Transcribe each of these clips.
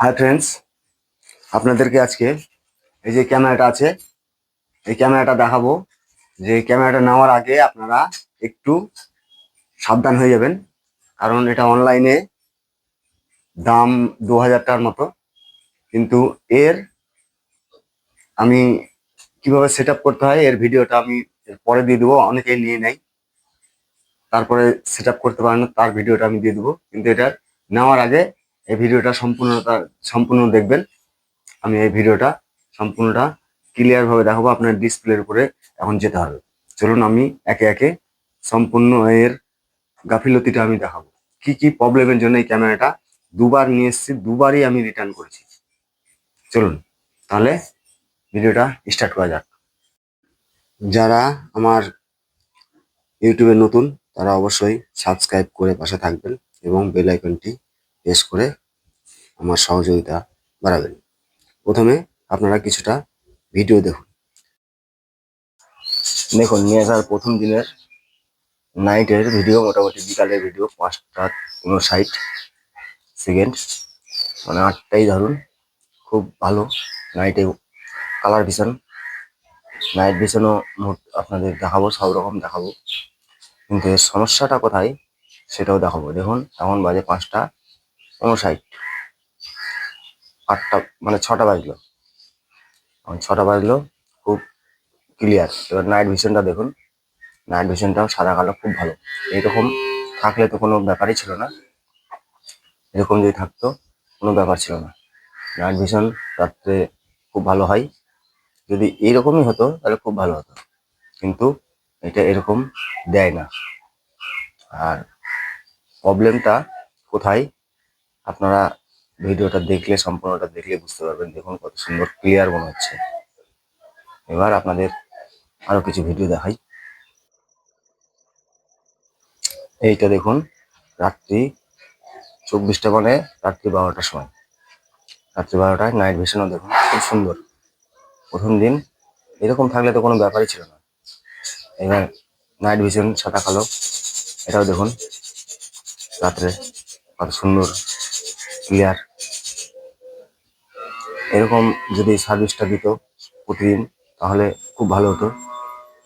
Hi friends আপনাদেরকে আজকে এই যে ক্যামেরাটা আছে, এই ক্যামেরাটা দেখাবো। যে ক্যামেরাটা নেওয়ার আগে আপনারা একটু সাবধান হয়ে যাবেন, কারণ এটা অনলাইনে দাম দু হাজার টাকার মতো। কিন্তু এর আমি কীভাবে সেট করতে হয়, এর ভিডিওটা আমি পরে দিয়ে দেবো, অনেকেই নিয়ে নেয়। তারপরে সেট করতে পারেন, তার ভিডিওটা আমি দিয়ে দেবো। কিন্তু এটা নেওয়ার আগে এই ভিডিওটা সম্পূর্ণতা, সম্পূর্ণ দেখবেন। আমি এই ভিডিওটা সম্পূর্ণটা ক্লিয়ার ভাবে দেখাবো, আপনার ডিসপ্লের উপরে এখন যেতে হবে। চলুন আমি একে একে সম্পূর্ণ এর গাফিলতিটা আমি দেখাবো। কি কি প্রবলেমের জন্য এই ক্যামেরাটা দুবার নিয়ে এসেছি, দুবারই আমি রিটার্ন করেছি। চলুন, তাহলে ভিডিওটা স্টার্ট করা যাক। যারা আমার ইউটিউবে নতুন, তারা অবশ্যই সাবস্ক্রাইব করে পাশে থাকবেন এবং বেল আইকনটি প্রেস করে আমার সহযোগিতা বাড়াবেন। প্রথমে আপনারা কিছুটা ভিডিও দেখুন। দেখুন, নিয়ে আসার প্রথম দিনের নাইটের ভিডিও, মোটামুটি বিকালের ভিডিও, পাঁচটা উনষাট সেকেন্ড মানে আটটাই ধরুন। খুব ভালো নাইটে কালার ভিশন নাইট ভিশনও আপনাদের দেখাবো, সব রকম দেখাবো। কিন্তু সমস্যাটা কোথায়, সেটাও দেখাবো। দেখুন, এখন বাজে পাঁচটা উনষাট আটটা মানে ছটা বাজলো। ছটা বাজলো, খুব ক্লিয়ার এবার নাইট ভিশনটা দেখুন। নাইট ভিশনটাও সাদা কালো, খুব ভালো। এইরকম থাকলে তো কোনো ব্যাপারই ছিল না। এরকম যদি থাকতো, কোনো ব্যাপার ছিল না। নাইট ভিশন রাত্রে খুব ভালো হয়। যদি এইরকমই হতো, তাহলে খুব ভালো হতো। কিন্তু এটা এরকম দেয় না। আর প্রবলেমটা কোথায়? আপনারা ভিডিওটা দেখলে, সম্পূর্ণটা দেখলে বুঝতে পারবেন দেখুন কত সুন্দর ক্লিয়ার মনে হচ্ছে। এবার আপনাদের আরও কিছু ভিডিও দেখাই। এইটা দেখুন, রাত্রি চব্বিশটা মানে রাত্রি বারোটার সময়। রাত্রি বারোটায় নাইট ভিশনও দেখুন, খুব সুন্দর। প্রথম দিন এরকম থাকলে তো কোনো ব্যাপারই ছিল না। এবার নাইট ভিশন সাদা কালো, এটাও দেখুন, রাত্রে কত সুন্দর ক্লিয়ার এরকম যদি সার্ভিসটা দিত প্রতিদিন, তাহলে খুব ভালো হতো।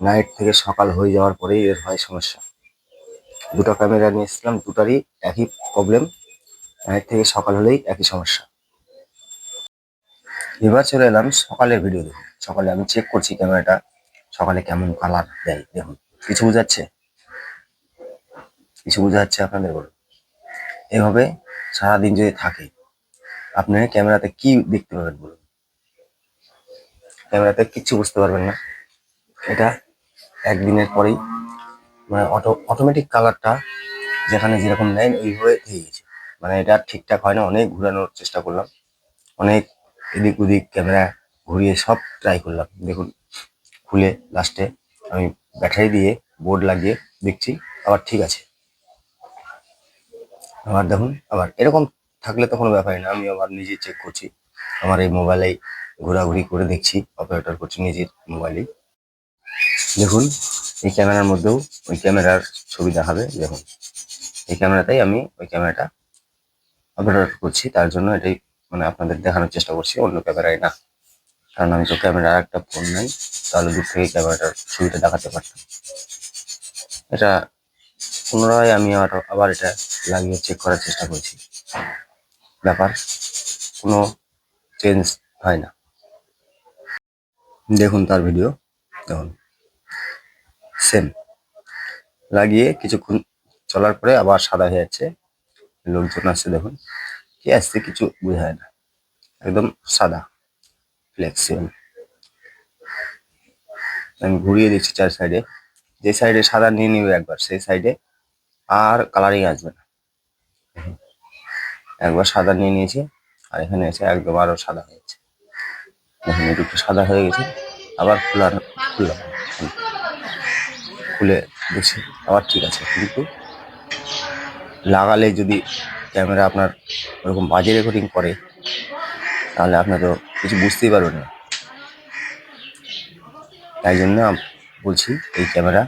নাইট থেকে সকাল হয়ে যাওয়ার পরেই এর হয় সমস্যা। দুটো ক্যামেরা নিয়ে এসেছিলাম, দুটারই একই প্রবলেম নাইট থেকে সকাল হলেই একই সমস্যা। এবার চলে এলাম সকালের ভিডিও দেখুন সকালে আমি চেক করছি ক্যামেরাটা সকালে কেমন কালার দেয়, দেখুন। কিছু বোঝাচ্ছে? কিছু বোঝা যাচ্ছে আপনাদের বলুন। এভাবে সারাদিন যদি থাকে আপনি ক্যামেরাতে কি দেখতে পাবেন বলুন? ক্যামেরাতে কিচ্ছু বুঝতে পারবেন না। এটা একদিনের পরেই মানে অটো অটোমেটিক কালারটা যেখানে যেরকম নেয় ওইভাবে হয়ে গেছে। মানে এটা ঠিকঠাক হয় না, অনেক ঘুরানোর চেষ্টা করলাম। অনেক এদিক ওদিক ক্যামেরা ঘুরিয়ে সব ট্রাই করলাম। দেখুন, খুলে লাস্টে আমি ব্যাটারি দিয়ে বোর্ড লাগিয়ে দেখছি, আবার ঠিক আছে। আবার দেখুন, আবার এরকম থাকলে তো কোনো ব্যাপারই না আমি আবার নিজে চেক করছি। আমার এই মোবাইলেই ঘোরাঘুরি করে দেখছি অপারেটর করছি নিজের মোবাইলেই দেখুন, এই ক্যামেরার মধ্যেও ওই ক্যামেরার ছবি দেখাবে, দেখুন। এই ক্যামেরাটাই আমি ওই ক্যামেরাটা অপারেটর করছি, তার জন্য এটাই মানে আপনাদের দেখানোর চেষ্টা করছি, অন্য ক্যামেরায় না। কারণ আমি তো ক্যামেরার একটা ফোন নাই তাহলে দূর থেকে ক্যামেরাটার ছবিটা দেখাতে পারতাম। এটা পুনরায় আমি আবার এটা লাগিয়ে চেক করার চেষ্টা করছি। ব্যাপার, কোনো চেঞ্জ হয় না। দেখুন তার ভিডিও দেখুন। সেম লাগিয়ে কিছুক্ষণ চলার পরে আবার সাদা হয়ে যাচ্ছে। লোকজন আসছে, দেখুন। কি আসছে কিছু বোঝা যায় না। একদম সাদা ফ্লেক্সিবল আমি ঘুরিয়ে দিচ্ছি চার সাইডে যে সাইডে সাদা নিয়ে নিবে একবার, সেই সাইডে আর কালারিং আসবে না। একবার সাদা নিয়ে নিয়েছি, আর এখানে এসে একদম আরও সাদা হয়েছে। দেখুন একটু সাদা হয়ে গেছে, আবার খোলা খুললাম খুলে দেখছি, আবার ঠিক আছে। কিন্তু লাগালে যদি ক্যামেরা আপনার ওরকম বাজে রেকর্ডিং করে, তাহলে আপনার তো কিছু বুঝতেই পারবেন না। তাই জন্য বলছি, এই ক্যামেরা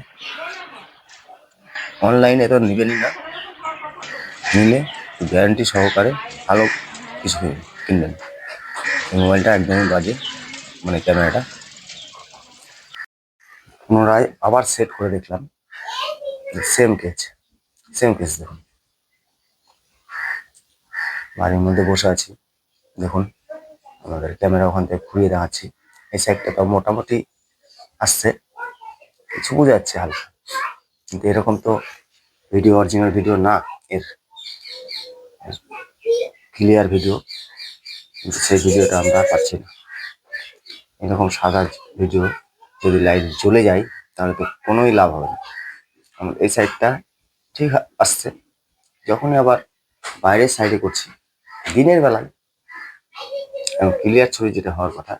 অনলাইনে তো নেবেনই না। নিলে গ্যারান্টি সহকারে ভালো কিছু কিনবেন। এই মোবাইলটা একদমই বাজে মানে ক্যামেরাটা। পুনরায় আবার সেট করে দেখলাম। সেম কেস সেম কেস দেখুন। বাড়ির মধ্যে বসে আছি। দেখুন, আমাদের ক্যামেরা ওখান থেকে ঘুরিয়ে দেখাচ্ছি এই সাইডটা তো মোটামুটি আসছে। কিছু বোঝা যাচ্ছে হালকা। কিন্তু এরকম তো ভিডিও অরিজিনাল ভিডিও না, এর ক্লিয়ার ভিডিও, কিন্তু সেই ভিডিওটা আমরা পাচ্ছি না। এরকম সাদা ভিডিও যদি লাইট জ্বলে যায়, তাহলে তো কোনোই লাভ হবে না। আমার এই সাইডটা ঠিক আসছে। যখনই আবার বাইরের সাইডে করছি, দিনের বেলায়, এবং ক্লিয়ার ছবি যেটা হওয়ার কথা,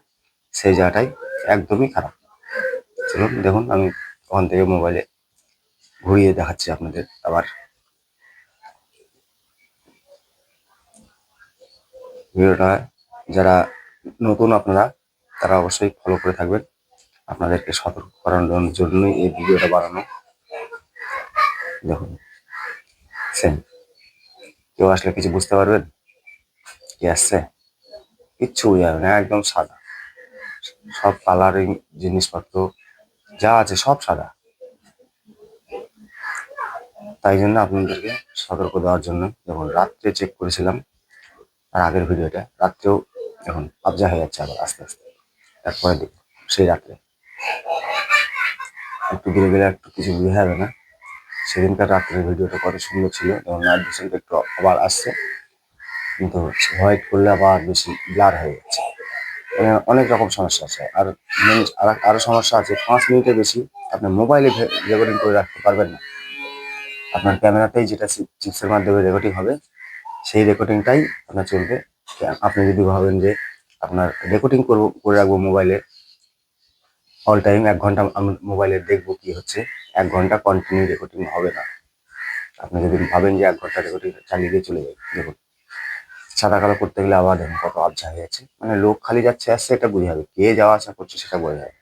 সেই জায়গাটাই একদমই খারাপ। চলুন, দেখুন, আমি ওখান থেকে মোবাইলে ঘুরিয়ে দেখাচ্ছি আপনাদের আবার। ভিডিওটা যারা নতুন আপনারা, তারা অবশ্যই ফলো করে থাকবেন। আপনাদেরকে সতর্ক করানোর জন্যই এই ভিডিওটা বানানো। দেখুন সেম কেউ আসলে কিছু বুঝতে পারবেন? কি আসছে? কিচ্ছু বোঝা যাবে না, একদম সাদা। সব কালারিং জিনিসপত্র, যা আছে সব সাদা। তাই জন্য আপনাদেরকে সতর্ক দেওয়ার জন্য যখন রাত্রে চেক করেছিলাম। আর আগের ভিডিওটা রাত্রেও এখন আবজা হয়ে যাচ্ছে আবার আস্তে আস্তে। তারপরে দেখুন সেই রাত্রে। একটু গেলে গেলে একটু কিছু বোঝা যাবে না। সেদিনকার রাত্রের ভিডিওটা কত সুন্দর ছিল এবং নাইট ভিশনটা একটু আবার আসছে। কিন্তু হোয়াইট করলে আবার বেশি ব্লার হয়ে যাচ্ছে। মানে অনেক রকম সমস্যা আছে। আর main আর- আরও সমস্যা আছে, পাঁচ মিনিটের বেশি আপনি মোবাইলে রেকর্ডিং করে রাখতে পারবেন না। আপনার ক্যামেরাতেই যেটা চিপসের মাধ্যমে রেকর্ডিং হবে সেই রেকর্ডিংটাই আপনার চলবে। আপনি যদি ভাবেন যে আপনার রেকর্ডিং করব, করে রাখব মোবাইলে অল টাইম এক ঘণ্টা আমি মোবাইলে দেখব কি হচ্ছে, এক ঘণ্টা কন্টিনিউ রেকর্ডিং হবে না। আপনি যদি ভাবেন যে এক ঘণ্টা রেকর্ডিং চালিয়ে দিয়ে চলে যাবে দেখুন। সাদা কালো করতে গেলে আবার দেখুন কত আবছা হয়ে যাচ্ছে। মানে লোক খালি যাচ্ছে আসছে, এটা বোঝা যাবে। কে যাওয়া আসা করছে সেটা বোঝা যাবে।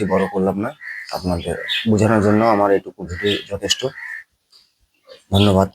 বড় করলাম না, আপনাদের বোঝানোর জন্য আমার এটুকু ভিডিও যথেষ্ট। ধন্যবাদ।